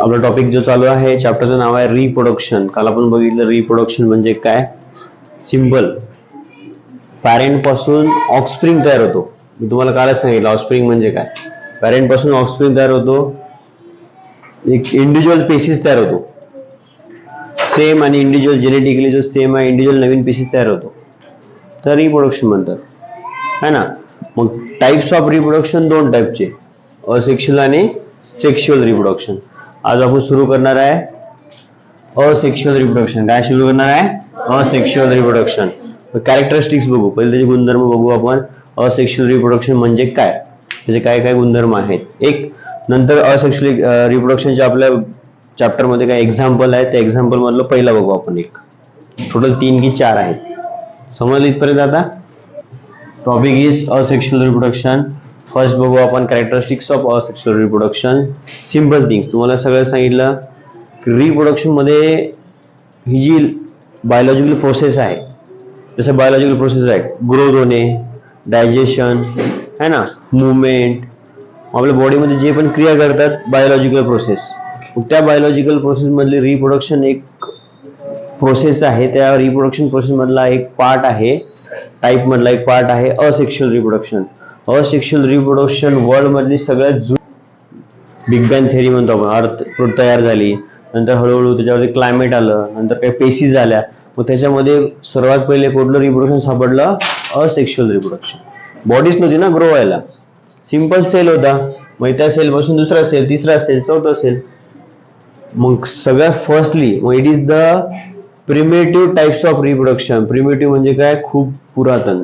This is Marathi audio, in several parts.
आपला टॉपिक जो चालू आहे चॅप्टरचं नाव आहे रिप्रोडक्शन काल आपण बघितलं रिप्रोडक्शन म्हणजे काय? सिंपल पॅरेंटपासून ऑफस्प्रिंग तयार होतो. मी तुम्हाला कालच सांगितलं ऑफस्प्रिंग म्हणजे काय? पॅरेंटपासून ऑफस्प्रिंग तयार होतो. एक इंडिव्हिज्युअल पेसिस तयार होतो. सेम आणि इंडिव्हिज्युअल जेनेटिकली जो सेम आहे इंडिव्हिज्युअल नवीन पेसिस तयार होतो. तर रिप्रोडक्शन म्हणतात. है ना? मग टाइप्स ऑफ रिप्रोडक्शन दोन टाईपचे असेक्शुअल आणि सेक्शुअल रिप्रोडक्शन आज आपण सुरू करणार आहे असेक्शुअल रिप्रोडक्शन काय सुरू करणार आहे? असेक्शुअल रिप्रोडक्शन कॅरेक्टरिस्टिक्स बघू. पहिले त्याचे गुणधर्म बघू आपण. असेक्शुअल रिप्रोडक्शन म्हणजे काय? त्याचे काय काय गुणधर्म आहेत? एक नंतर असेक्शुअल रिप्रोडक्शनचे आपल्या चॅप्टरमध्ये काय एक्झाम्पल आहे त्या एक्झाम्पल मधलं पहिला बघू आपण एक. टोटल तीन की चार आहेत. समजलं इथपर्यंत आता? Topic is asexual reproduction first बघू आपण characteristics of asexual reproduction simple things तुम्हाला सगळं सांगितलं. रिप्रोडक्शनमध्ये रिप्रोडक्शनमध्ये ही जी बायोलॉजिकल प्रोसेस आहे जसं बायोलॉजिकल प्रोसेस आहे ग्रोथ होणे डायजेशन है ना? मुवमेंट आपल्या बॉडीमध्ये जे पण क्रिया करतात बायोलॉजिकल प्रोसेस त्या बायोलॉजिकल प्रोसेसमधली रिप्रोडक्शन एक प्रोसेस आहे त्या रिप्रोडक्शन प्रोसेस मधला एक पार्ट आहे. टाईप मधला एक पार्ट आहे asexual reproduction asexual reproduction world मधली सगळ्यात जु बिग बँग थेरी म्हणतो आपण. अर्थ तयार झाली नंतर हळूहळू त्याच्यावरती क्लायमेट आलं नंतर काही पेसीज आल्या. मग त्याच्यामध्ये सर्वात पहिले कुठलं रिप्रोडक्शन सापडलं? असेक्शुअल रिप्रोडक्शन बॉडीच नव्हती ना ग्रो व्हायला. सिंपल सेल होता. मग त्या सेल पासून दुसरा सेल तिसरा सेल चौथा सेल मग सगळ्यात फर्स्टली मग it is the primitive types of reproduction primitive म्हणजे काय? खूप पुरातन.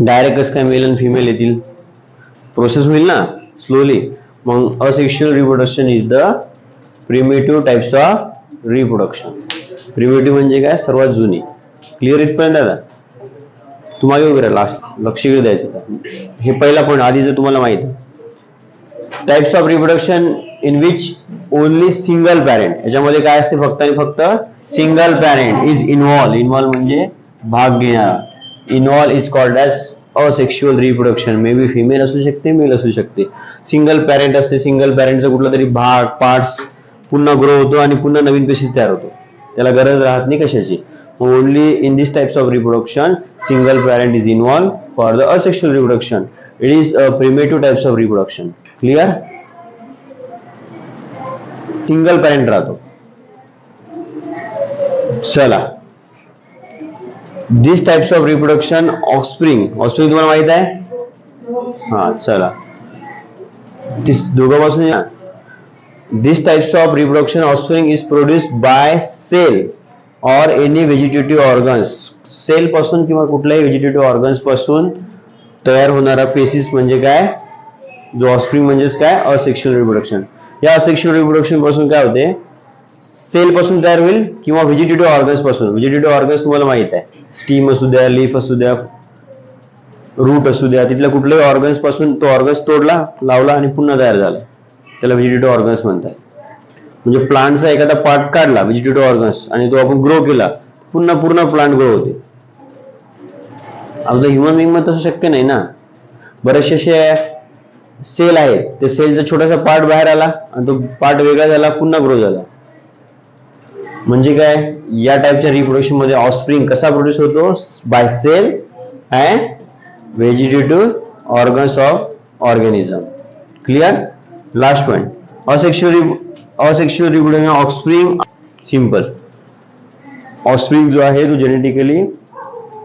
डायरेक्टच काय मेल आणि फिमेल येतील? प्रोसेस होईल ना? स्लोली मग asexual reproduction is the primitive types of reproduction primitive म्हणजे काय? सर्वात जुनी. क्लिअर इथपर्यंत आता तुम्हाला मागे वगैरे लास्ट लक्ष इकडे द्यायचं हे पहिला पण आधीच तुम्हाला माहीत. आहे types of reproduction in which only single parent याच्यामध्ये काय असते फक्त आणि फक्त? Single parent is involve involve म्हणजे भाग घेणारा. Involve is called as asexual reproduction may be female असू शकते मेल असू शकते. सिंगल पॅरेंट असते सिंगल पॅरेंटचा कुठला तरी भाग पार्ट्स पुन्हा ग्रो होतो आणि पुन्हा नवीन पेशीस तयार होतो. त्याला गरज राहत नाही कशाची. Only in this types of reproduction single parent is involve for the asexual reproduction it is primitive types of reproduction clear single parent राहतो. चला. This types of reproduction offspring offspring तुम्हाला माहित आहे? हा, चला. दोघांपासून this types of reproduction offspring is produced by cell और एनी व्हेजिटेटिव्ह ऑर्गन्स सेल पासून किंवा कुठल्याही व्हेजिटेटिव्ह ऑर्गन्स पासून तयार होणारा पेसिस म्हणजे काय? जो ऑफस्प्रिंग म्हणजेच काय? असेक्शुअल रिप्रोडक्शन या सेक्शुअल रिप्रोडक्शनपासून काय होते? सेल पासून तयार होईल किंवा व्हेजिटेटिव्ह ऑर्गन्सपासून. व्हेजिटेटिव्ह ऑर्गन्स तुम्हाला माहीत आहे. स्टीम असू द्या लीफ असू द्या रूट असू द्या तिथल्या कुठल्याही ऑर्गन्सपासून तो ऑर्गन्स तोडला लावला आणि पुन्हा तयार झाला. त्याला व्हेजिटेटिव्ह ऑर्गन्स म्हणतात. म्हणजे प्लांटचा एखादा पार्ट काढला व्हेजिटेटिव्ह ऑर्गन्स आणि तो आपण ग्रो केला पुन्हा पूर्ण प्लांट ग्रो होते. आपलं ह्युमन बिंगमध्ये तसं शक्य नाही ना. बरेचसे असे सेल आहे. त्या सेलचा छोटासा पार्ट बाहेर आला आणि तो पार्ट वेगळा झाला पुन्हा ग्रो झाला. म्हणजे काय? या टाईपच्या रिप्रोडक्शनमध्ये ऑस्प्रिंग कसा प्रोड्यूस होतो? By cell and vegetative organs of organism clear last point asexual asexual reproduction offspring simple offspring जो आहे तो genetically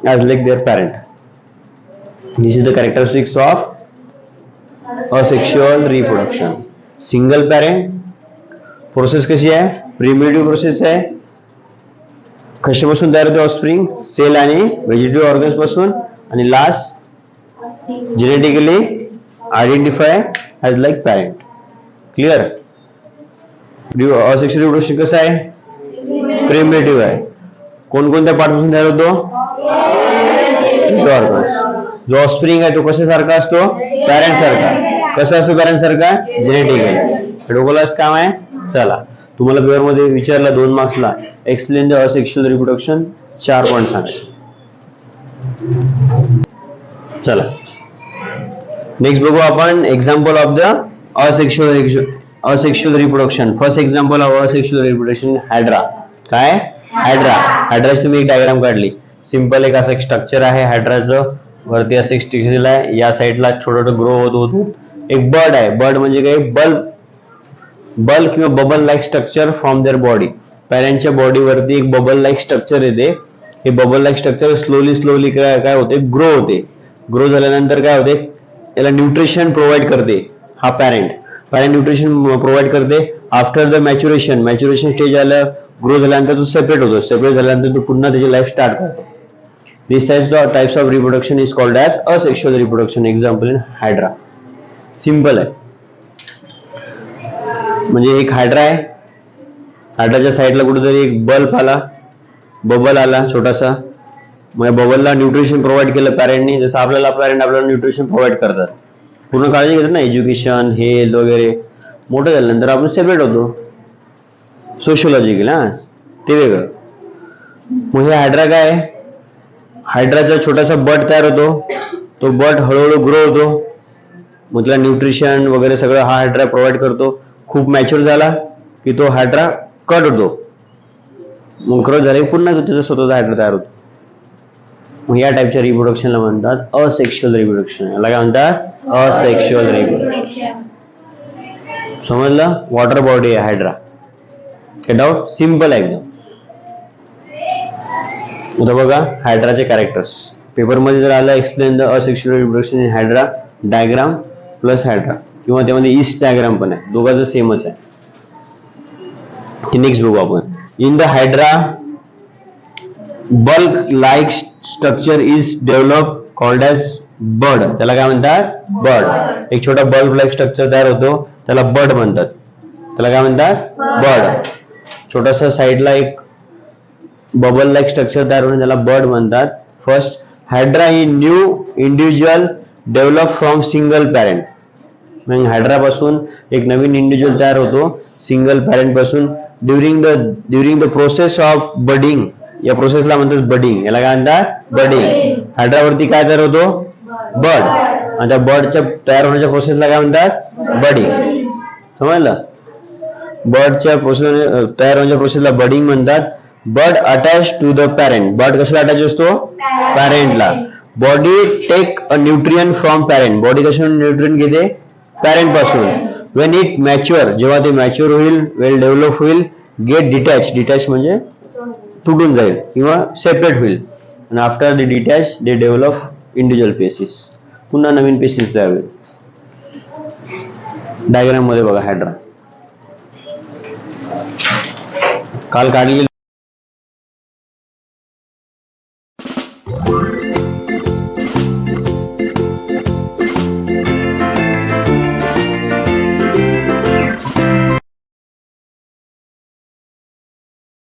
as like there parent this is the characteristics of asexual reproduction single parent process कशी आहे? प्रिमेटिव्ह प्रोसेस आहे. कशापासून तयार होते ऑस्प्रिंग सेल आणि व्हेजिटेटिव्ह ऑर्गन्सपासून. आणि last genetically identify as like parent clear asexual reproduction कसं आहे? प्रिमेटिव्ह आहे. कोणकोणत्या पार्टपासून तयार होतो? ऑर्गन्स जो ऑस्प्रिंग आहे तो कशासारखा असतो? पॅरेंट सारखा. कसं असतो पॅरेंट सारखा आहे. डोकोलाच काम आहे. चला. तुम्हाला पेपरमध्ये विचारला दोन मार्क्सला एक्सप्लेन द असेक्शुअल रिप्रोडक्शन चार पॉईंट सांगायचे. चला. नेक्स्ट बघू आपण example of the asexual asexual reproduction first example of asexual reproduction hydra काय? हायड्रा हायड्राची तुम्ही एक डायग्राम काढली. सिंपल एक असं स्ट्रक्चर आहे. हायड्राचं वरती असं एक स्टिकल आहे या साईडला छोटं छोटं ग्रो होत होत होत. एक बर्ड आहे. बर्ड म्हणजे काय? बल्ब बल्ब किंवा bubble like structure from there body पॅरेंटच्या बॉडीवरती एक बबल लाईक स्ट्रक्चर येते. हे bubble like structure slowly slowly काय काय होते? ग्रो होते. ग्रो झाल्यानंतर काय होते? याला न्यूट्रिशन प्रोव्हाइड करते हा पॅरेंट पॅरेंट न्यूट्रिशन प्रोव्हाइड करते after the maturation maturation stage आलं ग्रो झाल्यानंतर तो सेपरेट होतो. सेपरेट झाल्यानंतर तो पुन्हा त्याची लाईफ स्टार्ट करतो. This types types of reproduction is called as asexual reproduction example in hydra simple आहे. म्हणजे एक हायड्रा आहे. हायड्राच्या साईडला कुठेतरी एक बल्ब आला. बबल आला छोटासा. मग बबलला न्यूट्रिशन प्रोव्हाइड केलं पॅरेंटनी. जसं आपल्याला पॅरेंट आपल्याला न्यूट्रिशन प्रोव्हाइड करतात. पूर्ण काळजी घेतात ना एज्युकेशन हेल्थ वगैरे. मोठं झाल्यानंतर आपण सेपरेट होतो. सोशोलॉजिकल हा. ते वेगळं. मग हे हायड्रा काय आहे? हायड्राचा छोटासा बट तयार होतो. तो बट हळूहळू ग्रो होतो. मग तुला न्यूट्रिशन वगैरे सगळं हा हायड्रा प्रोव्हाइड करतो. खूप मॅच्युअर झाला की तो हायड्रा कट होतो. मग क्रॉस झाले की पुन्हा तो त्याचा स्वतःचा हायड्रा तयार होतो. मग या टाईपच्या रिप्रोडक्शनला म्हणतात असेक्शुअल रिप्रोडक्शन याला काय म्हणतात? असेक्शुअल रिप्रोडक्शन समजलं? वॉटर बॉडी आहे हायड्रा हे डाऊट सिंपल आहे एकदम. आता बघा हायड्राचे कॅरेक्टर्स पेपरमध्ये जर आलं explain the asexual reproduction in hydra diagram plus hydra किंवा त्यामध्ये ईस्ट डायग्राम पण आहे. दोघांचं सेमच आहे. नेक्स्ट बघू आपण. In the hydra bulb like structure is develop called as bud त्याला काय म्हणतात? बर्ड एक छोटा बल्ब लाईक स्ट्रक्चर तयार होतो. त्याला बर्ड म्हणतात. त्याला काय म्हणतात? बर्ड छोटासा साईडला एक बबल लाईक स्ट्रक्चर तयार होऊन त्याला बर्ड म्हणतात. First hydra he new individual develop from single parent मग हायड्रा पासून एक नवीन इंडिव्हिज्युअल तयार होतो single पॅरेंटपासून. During the during the process of budding या प्रोसेसला म्हणतात बडिंग याला काय म्हणतात? बडिंग हायड्रावरती काय तयार होतो? बड आणि त्या बर्डच्या तयार होण्याच्या प्रोसेसला काय म्हणतात? बडिंग समजलं? बर्डच्या प्रोसेस तयार होण्याच्या प्रोसेसला बडिंग म्हणतात. Bud attach to the parent bud कशाला अटॅच असतो? पॅरेंटला body take a nutrient from parent body कशा न्यूट्रियन घेते? पॅरेंटपासून. वेन इट मॅच्युअर जेव्हा ते मॅच्युअर होईल वेल डेव्हलप होईल गेट डिटॅच डिटॅच म्हणजे तुटून जाईल किंवा सेपरेट होईल. आणि after they detach they develop individual species पुन्हा नवीन पेसिस तयार होईल. डायग्राममध्ये बघा हायड्रा काल काढलेली